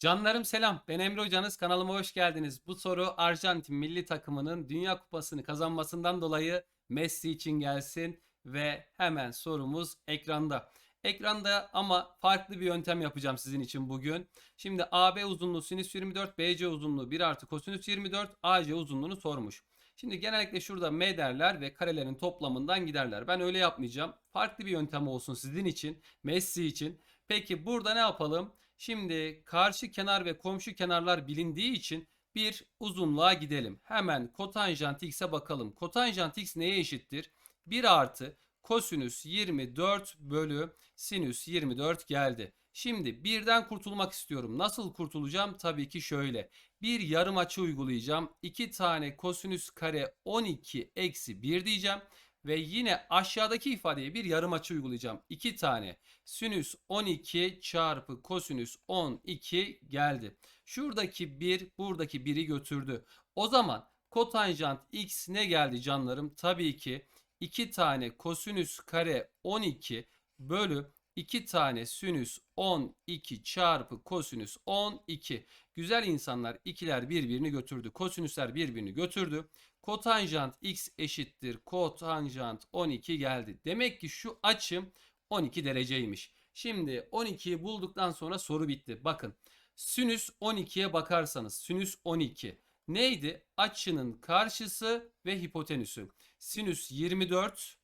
Canlarım selam. Ben Emre Hocanız. Kanalıma hoş geldiniz. Bu soru Arjantin milli takımının Dünya Kupası'nı kazanmasından dolayı Messi için gelsin ve hemen sorumuz ekranda. Ekranda ama farklı bir yöntem yapacağım sizin için bugün. Şimdi AB uzunluğu sinüs 24, BC uzunluğu 1 artı kosinüs 24, AC uzunluğunu sormuş. Şimdi genellikle şurada m derler ve karelerin toplamından giderler. Ben öyle yapmayacağım. Farklı bir yöntem olsun sizin için, Messi için. Peki burada ne yapalım? Şimdi karşı kenar ve komşu kenarlar bilindiği için bir uzunluğa gidelim. Hemen kotanjant x'e bakalım. Kotanjant x neye eşittir? 1 artı kosinüs 24 bölü sinüs 24 geldi. Şimdi birden kurtulmak istiyorum. Nasıl kurtulacağım? Tabii ki şöyle. Bir yarım açı uygulayacağım. 2 tane kosinüs kare 12 eksi 1 diyeceğim. Ve yine aşağıdaki ifadeye bir yarım açı uygulayacağım. 2 tane sinüs 12 çarpı kosinüs 12 geldi. Şuradaki 1 buradaki 1'i götürdü. O zaman kotanjant x ne geldi canlarım? Tabii ki 2 tane kosinüs kare 12 bölü 2 tane sinüs 12 çarpı kosinüs 12. Güzel insanlar ikiler birbirini götürdü. Kosinüsler birbirini götürdü. Kotanjant x eşittir kotanjant 12 geldi. Demek ki şu açım 12 dereceymiş. Şimdi 12'yi bulduktan sonra soru bitti. Bakın sinüs 12'ye bakarsanız sinüs 12 neydi? Açının karşısı ve hipotenüsü. Sinüs 24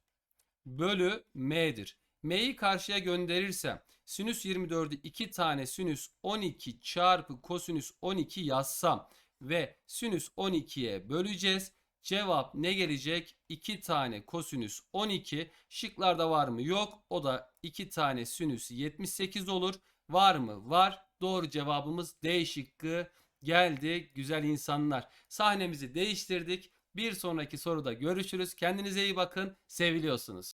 bölü m'dir. M'yi karşıya gönderirsem sinüs 24'ü 2 tane sinüs 12 çarpı kosinüs 12 yazsam ve sinüs 12'ye böleceğiz. Cevap ne gelecek? 2 tane kosinüs 12. Şıklarda var mı? Yok. O da 2 tane sinüs 78 olur. Var mı? Var. Doğru cevabımız D şıkkı geldi güzel insanlar. Sahnemizi değiştirdik. Bir sonraki soruda görüşürüz. Kendinize iyi bakın. Seviliyorsunuz.